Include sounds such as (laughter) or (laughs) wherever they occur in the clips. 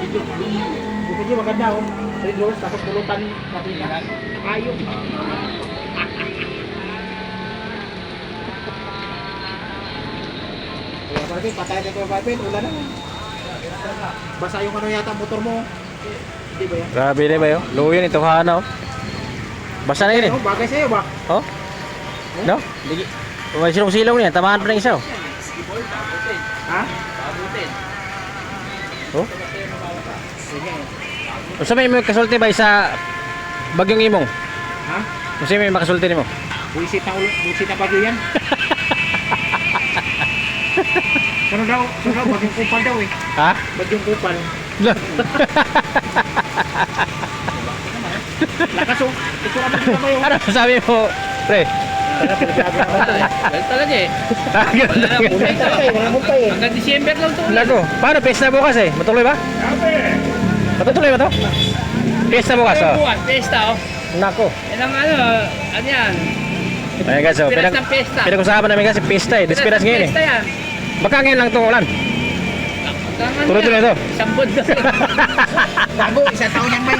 Bukod yun, maganda oh. Three doors, tapos pulutan makina. Ayok. Kaya Barbie, patay na ko Barbie, ulan na. Basa yung ano yata motor mo. Hindi ba yan? Grabe na ba yun? Luyo ni Tuhana oh. Basta na yun eh. Ano, bagay sa'yo ba? Oh? No? May silong-silong niya. Tamahan pa ng isa oh. Ha? Oh? Sige. Usa may may kasulti ba sa bagyong imong? Ha? Usa may makasulti nimo? Buisit na ulo, buisit na bagyo yan. (laughs) Ano daw? Ano daw? Bagyong kupal daw eh. Ha? Bagyong kupal. Lakas oh. Ito ka ba yung... ano sabi mo, pre? Well, talaga eh. Ah, ganun Wala na talaga. Wala tayo eh. Eh. Hanggang December lang to. Nako, paano pesta bukas eh? Matuloy ba? Matutuloy ba to? Pesta bukas oh. Buwan, pesta oh. Nako. Yan ang ano, ano yan? Ayan guys, oh, Pinas pinag ng pesta. pinag-usapan namin kasi pesta eh. Despiras ngayon eh. Pesta yan. Baka ngayon lang itong ulan. Tangan Tuloy-tuloy yan. to. Isang buwan na. (laughs) Bago, isang taon yan may.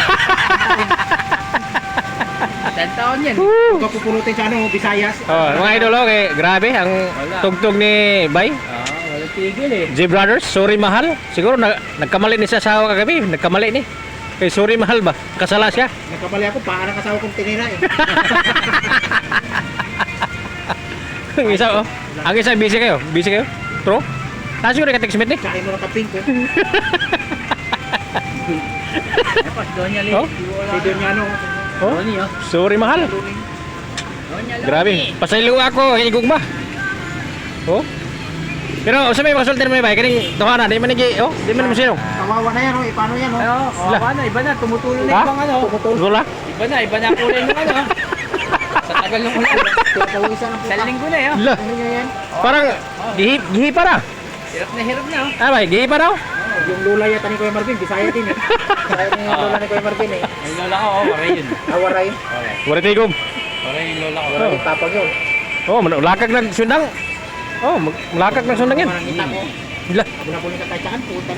Isang taon yan. Ito pupulutin sa ano, Visayas. Oh, mga idol, okay. Grabe, ang tugtog ni Bay. Ah, wala tigil eh. J Brothers, sorry mahal. Siguro na, nagkamali ni sa asawa kagabi. Nagkamali ni. Eh, sorry mahal ba? Kasala siya. Nagkamali ako, paano kasawa kong tinira eh. (laughs) ang isa, oh. Ang isa, busy kayo. Busy kayo. True? Nasa siguro ka text ni. Kain mo ng kaping ko. Tapos doon niya Oh? Si Don ano, Oh? Sorry mahal. Grabe. Pasaylo ako, hinigog ba? Oh? Pero sa may makasulti naman ba? Kaning tuhanan, di man nagi, oh, di man mo sino. Kawawa na yan oh, eh, paano yan oh. Ano, kawawa na, iba na, tumutulo na ibang ano. Wala. Iba na, iba na kulay ng ano. (laughs) Sa tagal ng ulan. Sa linggo na yun. La. Ano yan? Parang gihi, gihi pa na. Hirap na hirap na oh. Ah, bay, gihi pa daw. Yung lula yata ni Kuya Marvin, Bisaya din eh. Bisaya din yung lula ni Kuya Marvin eh. Yung lola ko, oh, waray yun. Awaray. Wala tigom. Waray yung lola ko. Awaray, tapag yun. Oh, man- lakag ng sundang. Oh, lakag ng sundang yan. Manangita ko. La. Ako na po ni katayaan, puta.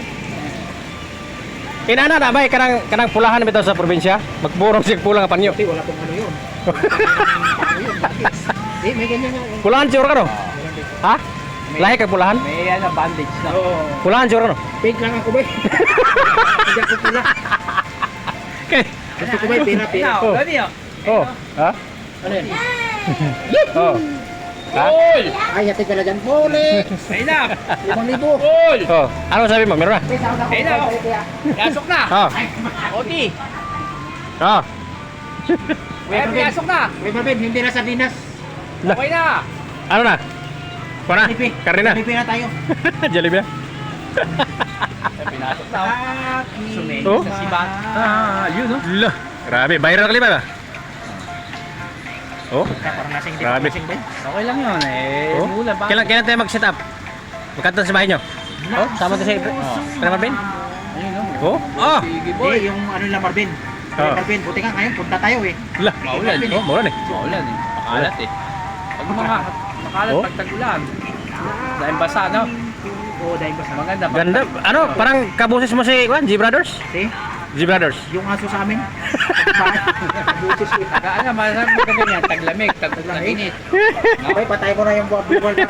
Inana na bay kanang kanang pulahan bitaw sa probinsya. Magpurong sig pulang panyo. Kasi wala pong ano yun. Ano? (laughs) Eh, may ganyan nga. Pulahan siguro ka no? Ha? Lahi kag pulahan? May ano, bandage na. Oo. Pulahan siguro no? Pink lang ako ba? Hindi ako pula. Okay. Gusto ko ba yung pina, pina? Oh, gani oh. Oh, ha? Ano yan? (laughs) Oh. Ha? Goal! Ay, hatid ka na dyan. Huli! Ayun na! Limang libo. Goal! Oh, ano sabi mo? Meron na? Ayun na, oh. Pasok na! Oh. Oti! Oh. Ay, pinasok na! Kuya Marvin, hindi na sardinas. La. Okay na! Ano na? Kuha na? Jollibee. Karne na? Jollibee na tayo. (laughs) Jollibee na? Pinasok na oh. Sumayin Oh. sa sibat. Ah, yun oh. La. Grabe, viral ka ba? Oh. Parang nasing din. Grabe. Nasing din. Okay lang yun eh. Oh. Mula ba? Kailan, kailan tayo mag-set up? Magkanta sa bahay nyo? Oh, sama tayo sa Oh. Kaya Marvin? Ayun oh. Oh. Oh. Sige Eh, boy. yung ano lang Marvin. Kuya Oh. Marvin, buti nga ngayon, punta tayo eh. La. Maulan. Oh, maulan eh. Maulan eh. Makalat eh. Pag mga makalat Oh. pag tag-ulan. Dahil basa no? Oo, dahil ba sa Maganda. pag- Ganda. Ano, parang kabusis mo si Juan, G Brothers? Si, G Brothers. yung aso sa amin. Busis. Taga ano, masarap mo ka ganyan. Taglamig, tag tag-init. Okay, patay ko na yung buwag buwag na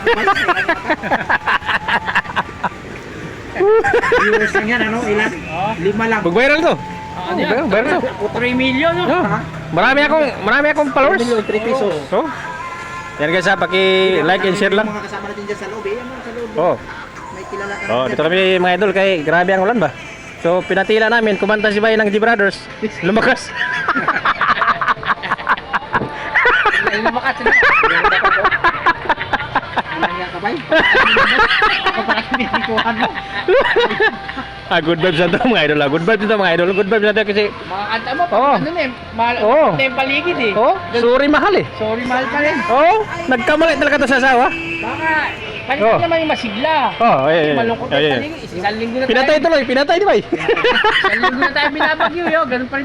Viewers lang yan, ano? Ilan? Lima lang. Mag-viral to. Ano Oh, yan? viral to. 3 million no? Oh. Marami akong, marami akong followers. Million, 3 pesos. Oh. Yan guys ha, paki-like and share lang. Mga kasama natin dyan sa loob, eh. Yan mga sa loob. Oh. May kilala ka Oh, na dito kami mga idol kay grabe ang ulan ba. So pinatila namin kumanta si Bay ng G Brothers. (laughs) Lumakas. Lumakas sila. Kailangan ka ba? Ako pa kasi binikuhan mo. Ah, good vibes na to mga idol. ah. Good vibes na to mga idol. Good vibes na to kasi Mga kanta mo, pag Oh. ano na eh. Mahal, Oh. oh. yung paligid eh. oh, sorry mahal eh. Sorry, mahal pa rin. Oh, nagkamali talaga to sa asawa. Baka, paligid Oh. naman yung masigla. Oh, eh. eh, Malungkot eh, yung eh. paligid. Isang linggo na Pinatay tayo. tuloy, pinatay di ba? Isang linggo na tayo binabagyo yo. Ganun pa rin